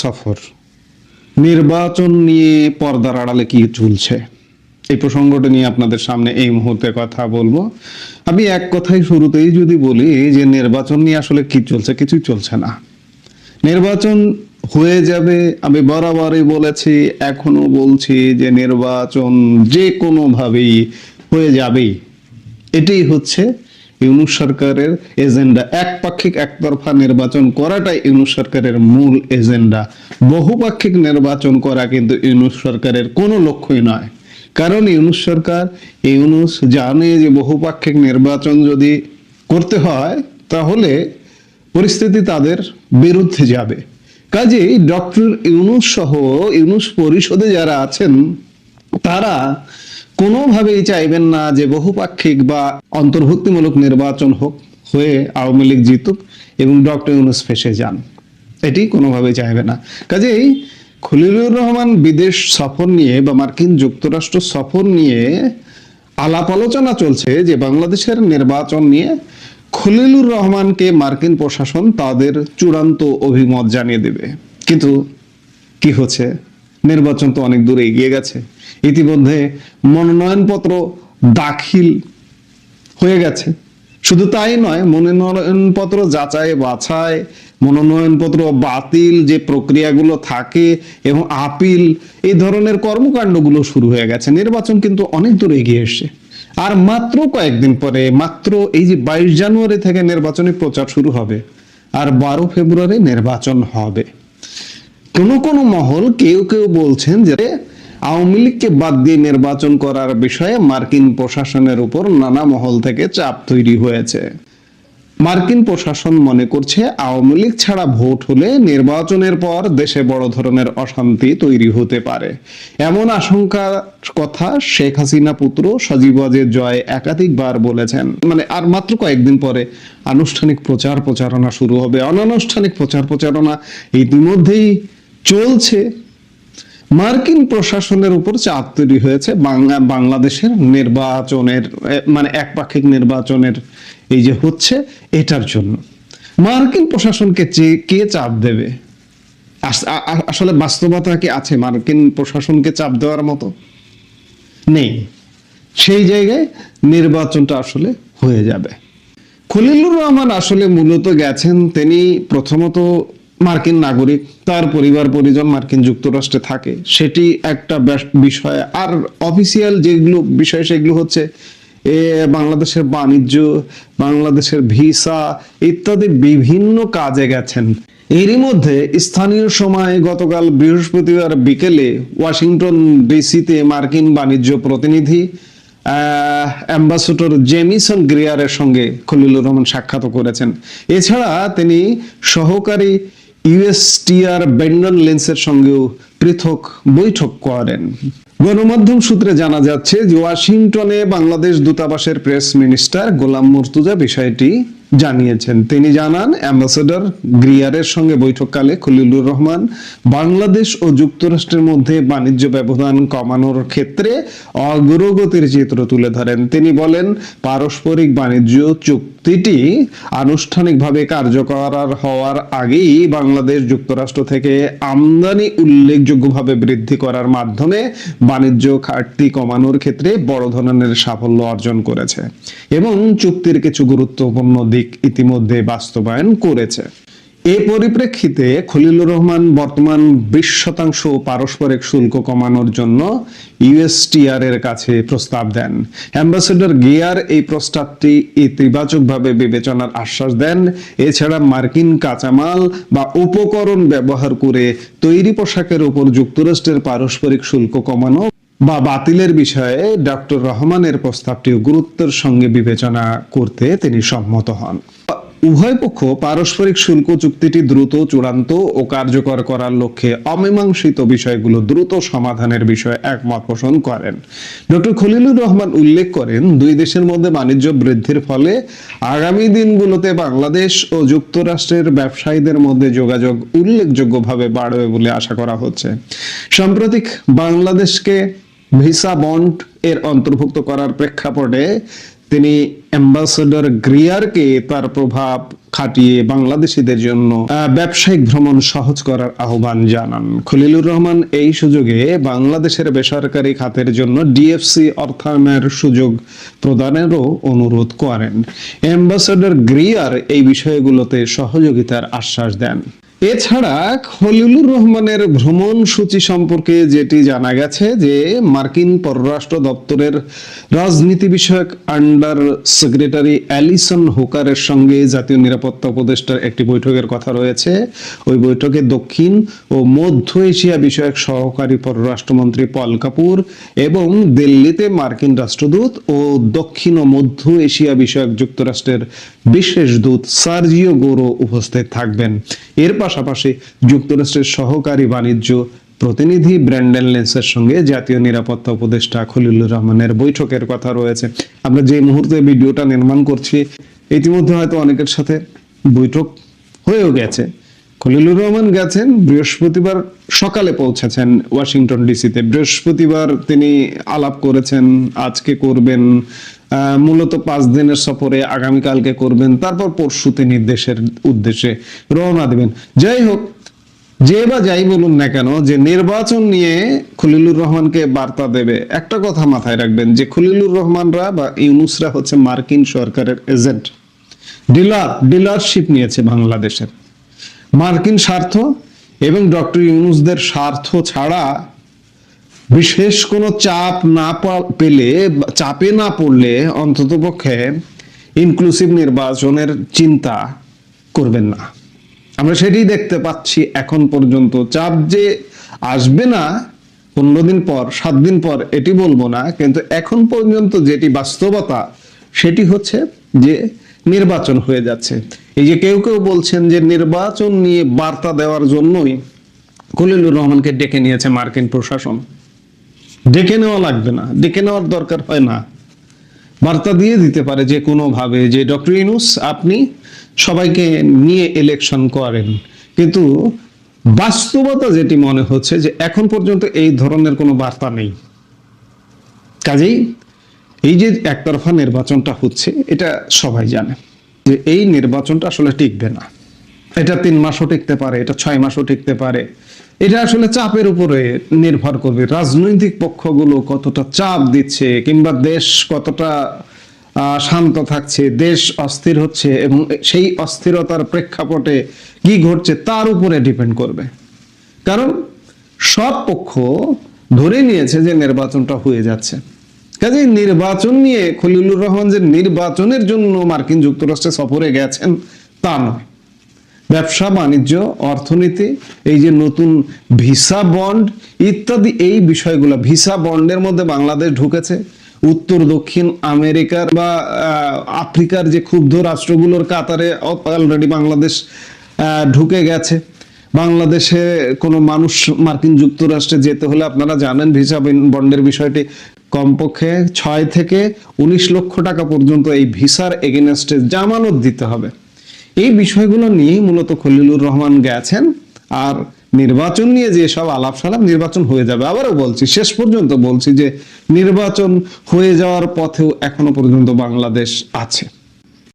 সফর। নির্বাচন নিয়ে পর্দার আড়ালে কি চলছে এই প্রসঙ্গটা নিয়ে আপনাদের সামনে এই মুহূর্তে কথা বলব। আমি এক কথাই শুরুতেই যদি বলি যে নির্বাচন নিয়ে আসলে কি চলছে, কিছুই চলছে না। নির্বাচন হয়ে যাবে, আমি বরাবরই বলেছি, এখনও বলছি যে নির্বাচন যে কোনোভাবেই হয়ে যাবেই। এটাই হচ্ছে ইউনুস সরকারের এজেন্ডা একপাক্ষিক একতরফা নির্বাচন করাটাই ইউনুস সরকারের মূল এজেন্ডা। বহুপাক্ষিক নির্বাচন করা কিন্তু ইউনুস সরকারের কোনো লক্ষ্যই নয়। কারণ ইউনুস সরকার, ইউনুস জানে যে বহুপাক্ষিক নির্বাচন যদি করতে হয়, তাহলে পরিস্থিতি তাদের বিরুদ্ধে যাবে। কাজেই ডক্টর ইউনুস সহ ইউনুস পরিষদে যারা আছেন, তারা কোনোভাবেই চাইবেন না যে বহুপাক্ষিক বা অন্তর্ভুক্তিমূলক নির্বাচন হোক, হয়ে আওয়ামী লীগ জিতুক এবং ডক্টর ইউনুস ফেসে যান। এটি কোনোভাবেই চাইবে না। কাজেই খলিলুর রহমান বিদেশ সফর নিয়ে বা মার্কিন যুক্তরাষ্ট্র সফর নিয়ে আলাপ আলোচনা চলছে যে বাংলাদেশের নির্বাচন নিয়ে খলিলুর রহমানকে মার্কিন প্রশাসন তাদের চূড়ান্ত অভিমত জানিয়ে দেবে। কিন্তু কি হচ্ছে? নির্বাচন তো অনেক দূরে এগিয়ে গেছে। ইতিমধ্যে মনোনয়নপত্র দাখিল হয়ে গেছে। শুধু তাই নয়, মনোনয়নপত্র যাচাই বাছাই, মনোনয়নপত্র বাতিল, যে প্রক্রিয়াগুলো থাকে এবং আপিল, এই ধরনের কর্মকাণ্ডগুলো শুরু হয়ে গেছে। নির্বাচন কিন্তু অনেক দূর এগিয়ে এসছে। আর মাত্র কয়েকদিন পরে, মাত্র এই যে বাইশ জানুয়ারি থেকে নির্বাচনী প্রচার শুরু হবে, আর বারো ফেব্রুয়ারি নির্বাচন হবে। কোন কোনো মহল কেউ কেউ বলছেন যে আওয়ামী লীগকে বাদ দিয়ে নির্বাচন করার বিষয়ে মার্কিন প্রশাসনের উপর নানা মহল থেকে চাপ তৈরি হয়েছে। মার্কিন প্রশাসন মনে করছে আওয়ামী লীগ ছাড়া ভোট হলে নির্বাচনের পর দেশে বড় ধরনের অশান্তি তৈরি হতে পারে। এমন আশঙ্কার কথা শেখ হাসিনা পুত্র সজীব ওয়াজেদ জয় একাধিকবার বলেছেন। মানে আর মাত্র কয়েকদিন পরে আনুষ্ঠানিক প্রচার প্রচারণা শুরু হবে। অনানুষ্ঠানিক প্রচার প্রচারণা ইতিমধ্যেই চলছে। মার্কিন প্রশাসনের উপর চাপ তৈরি হয়েছে। বাংলা, বাংলাদেশের নির্বাচনের মানে একপাক্ষিক নির্বাচনের এই যে হচ্ছে, এটার জন্য। মার্কিন প্রশাসনকে কে চাপ দেবে? আসলে বাস্তবতা কি আছে? মার্কিন প্রশাসনকে চাপ দেওয়ার মতো? নেই। সেই জায়গায় নির্বাচনটা আসলে হয়ে যাবে। খলিলুর রহমান আসলে মূলত গেছেন, তিনি প্রথমত মার্কিন নাগরিক, তার পরিবার, পরিজন মার্কিন যুক্তরাষ্ট্রে থাকে, সেটি একটা বিষয়। আর অফিসিয়াল যেগুলো বিষয়, সেগুলো হচ্ছে এ, বাংলাদেশের বাণিজ্য, বাংলাদেশের ভিসা ইত্যাদি বিভিন্ন কাজে গেছেন। এরই মধ্যে স্থানীয় সময় গতকাল বৃহস্পতিবার বিকেলে ওয়াশিংটন ডিসিতে মার্কিন বাণিজ্য প্রতিনিধি অ্যাম্বাসেডর জেমিসন গ্রিয়ারের সঙ্গে খলিলুর রহমান সাক্ষাৎ করেছেন। এছাড়া তিনি সহকারী ইউএসটিআর বেন্ডন লেন্সের সঙ্গেও পৃথক বৈঠক করেন। গণমাধ্যম সূত্রে জানা যাচ্ছে যে ওয়াশিংটনে বাংলাদেশ দূতাবাসের প্রেস মিনিস্টার গোলাম মুর্তুজা বিষয়টি জানিয়েছেন। তিনি জানান, অ্যাম্বাসেডর গ্রিয়ারের সঙ্গে বৈঠককালে খলিলুর রহমান বাংলাদেশ ও যুক্তরাষ্ট্রের মধ্যে বাণিজ্য ব্যবধান কমানোর ক্ষেত্রে অগ্রগতির চিত্র তুলে ধরেন। তিনি বলেন, পারস্পরিক বাণিজ্য চুক্তিটি আনুষ্ঠানিকভাবে কার্যকর হওয়ার আগেই বাংলাদেশ যুক্তরাষ্ট্র থেকে আমদানি উল্লেখযোগ্যভাবে বৃদ্ধি করার মাধ্যমে বাণিজ্য ঘাটতি কমানোর ক্ষেত্রে বড় ধরনের সাফল্য অর্জন করেছে এবং চুক্তির কিছু গুরুত্বপূর্ণ দিক ইতিমধ্যে বাস্তবায়ন করেছে। এ পরিপ্রেক্ষিতে খলিলুর রহমান বর্তমান বিশ শতাংশ পারস্পরিক শুল্ক কমানোর জন্য ইউএসটিআর এর কাছে প্রস্তাব দেন। অ্যাম্বাসেডর গিয়ার এই প্রস্তাবটি ইতিবাচকভাবে বিবেচনার আশ্বাস দেন। এছাড়া মার্কিন কাঁচামাল বা উপকরণ ব্যবহার করে তৈরি পোশাকের উপর যুক্তরাষ্ট্রের পারস্পরিক শুল্ক কমানো বা বাতিলের বিষয়ে ডক্টর রহমানের প্রস্তাবটি গুরুত্বের সঙ্গে বিবেচনা করতে তিনি সম্মত হন। উভয় পক্ষ পারস্পরিক শুল্ক চুক্তিটি দ্রুত, চূড়ান্ত ও কার্যকর করার লক্ষ্যে অমীমাংসিত বিষয়গুলো দ্রুত সমাধানের বিষয়ে একমত পোষণ করেন। ডক্টর খলিলুর রহমান উল্লেখ করেন, দুই দেশের মধ্যে বাণিজ্য বৃদ্ধির ফলে আগামী দিনগুলোতে বাংলাদেশ ও যুক্তরাষ্ট্রের ব্যবসায়ীদের মধ্যে যোগাযোগ উল্লেখযোগ্যভাবে বাড়বে বলে আশা করা হচ্ছে। সাম্প্রতিক বাংলাদেশকে ভিসা বন্ড এর অন্তর্ভুক্ত করার প্রেক্ষাপটে তিনি অ্যাম্বাসেডর গ্রিয়ারকে তার প্রভাব খাটিয়ে বাংলাদেশিদের জন্য ব্যবসায়িক ভ্রমণ সহজ করার আহ্বান জানান। খলিলুর রহমান এই সুযোগে বাংলাদেশের বেসরকারি খাতের জন্য ডিএফসি অর্থায়নের সুযোগ প্রদানেরও অনুরোধ করেন। অ্যাম্বাসেডর গ্রিয়ার এই বিষয়গুলোতে সহযোগিতার আশ্বাস দেন। এছাড়া খলিলুর রহমানের ভ্রমণ সূচি সম্পর্কে যেটি জানা গেছে যে মার্কিন পররাষ্ট্র দপ্তরের রাজনীতি বিষয়ক আন্ডার সেক্রেটারি অ্যালিসন হুকারের সঙ্গে জাতীয় নিরাপত্তা উপদেষ্টার একটি বৈঠকের কথা রয়েছে। ওই বৈঠকে দক্ষিণ ও মধ্য এশিয়া বিষয়ক সহকারী পররাষ্ট্রমন্ত্রী পল কাপুর এবং দিল্লিতে মার্কিন রাষ্ট্রদূত ও দক্ষিণ ও মধ্য এশিয়া বিষয়ক যুক্তরাষ্ট্রের বিশেষ দূত সার্জিও গোরো উপস্থিত থাকবেন। এর পাশাপাশি যুক্তরাষ্ট্রের সহকারী বাণিজ্য প্রতিনিধি ব্র্যান্ডেন লেন্সের সঙ্গে জাতীয় নিরাপত্তা উপদেষ্টা খলিলুর রহমানের বৈঠকের কথা রয়েছে। আমরা যে মুহূর্তে ভিডিওটা নির্মাণ করছি, ইতিমধ্যে হয়তো অনেকের সাথে বৈঠক হয়েও গেছে। খলিলুর রহমান গেছেন, বৃহস্পতিবার সকালে পৌঁছেছেন ওয়াশিংটন ডিসিতে। বৃহস্পতিবার তিনি আলাপ করেছেন, আজকে করবেন মূলত পাঁচ দিনের সফরে আগামীকালকে করবেন, তারপর পরশু তিনি দেশের উদ্দেশ্যে রওনা দেবেন। যাই হোক, যে বা যাই বলুন না কেন, যে নির্বাচন নিয়ে খলিলুর রহমানকে বার্তা দেবে, একটা কথা মাথায় রাখবেন, যে খলিলুর রহমানরা বা ইউনুসরা হচ্ছে মার্কিন সরকারের এজেন্ট। ডিলার, ডিলারশিপ নিয়েছে বাংলাদেশের। মার্কিন স্বার্থ এবং ডক্টর ইউনুসদের স্বার্থ ছাড়া বিশেষ কোনো চাপ না পেলে চাপে না পড়লে অন্ততপক্ষে ইনক্লুসিভ নির্বাচনের চিন্তা করবেন না। আমরা সেটাই দেখতে পাচ্ছি এখন পর্যন্ত। চাপ যে আসবে না, পনেরো দিন পর, সাত দিন পর, এটি বলব না। কিন্তু এখন পর্যন্ত যেটি বাস্তবতা, সেটি হচ্ছে যে নির্বাচন হয়ে যাচ্ছে। এই যে কেউ কেউ বলছেন যে নির্বাচন নিয়ে বার্তা দেওয়ার জন্যই খলিলুর রহমানকে ডেকে নিয়েছে মার্কিন প্রশাসন। ডেকে নেওয়া লাগবে না, ডেকে নেওয়ার দরকার হয় না। বার্তা দিয়ে দিতে পারে যে কোনো ভাবে যে ডক্টর ইনুস আপনি সবাইকে নিয়ে ইলেকশন করেন। কিন্তু বাস্তবতা যেটি মনে হচ্ছে যে এখন পর্যন্ত এই ধরনের কোনো বার্তা নেই। কাজেই এই যে একতরফা নির্বাচনটা হচ্ছে, এটা সবাই জানে যে এই নির্বাচনটা আসলে টিকবে না। এটা তিন মাসও টিকতে পারে, এটা ছয় মাসও টিকতে পারে। এটা আসলে চাপের উপরে নির্ভর করবে। রাজনৈতিক পক্ষগুলো কতটা চাপ দিচ্ছে কিংবা দেশ কতটা শান্ত থাকছে, দেশ অস্থির হচ্ছে এবং সেই অস্থিরতার প্রেক্ষাপটে কি ঘটছে তার উপরে ডিপেন্ড করবে। কারণ সব পক্ষ ধরে নিয়েছে যে নির্বাচনটা হয়ে যাচ্ছে। কাজে নির্বাচন নিয়ে খলিলুর রহমান যে নির্বাচনের জন্য মার্কিন যুক্তরাষ্ট্রে সফরে গেছেন তা নয়। ব্যবসা, বাণিজ্য, অর্থনীতি, এই যে নতুন ভিসা বন্ড, ইত্যাদি, এই বিষয়গুলো, ভিসা বন্ডের মধ্যে বাংলাদেশ ঢুকেছে। উত্তর, দক্ষিণ আমেরিকার বা আফ্রিকার যে ক্ষুব্ধ রাষ্ট্রগুলোর কাতারে অলরেডি বাংলাদেশ ঢুকে গেছে। বাংলাদেশে কোনো মানুষ মার্কিন যুক্তরাষ্ট্রে যেতে হলে আপনারা জানেন ভিসা বন্ডের বিষয়টি কমপক্ষে ছয় থেকে উনিশ লক্ষ টাকা পর্যন্ত এই ভিসার এগেনস্টে জামানত দিতে হবে। এই বিষয়গুলো নিয়ে মূলত খলিলুর রহমান গেছেন। আর নির্বাচন নিয়ে যে সব আলাপ সালাপ নির্বাচন হয়ে যাবে, আবারও বলছি, শেষ পর্যন্ত বলছি যে নির্বাচন হয়ে যাওয়ার পথেও এখনও পর্যন্ত বাংলাদেশ আছে।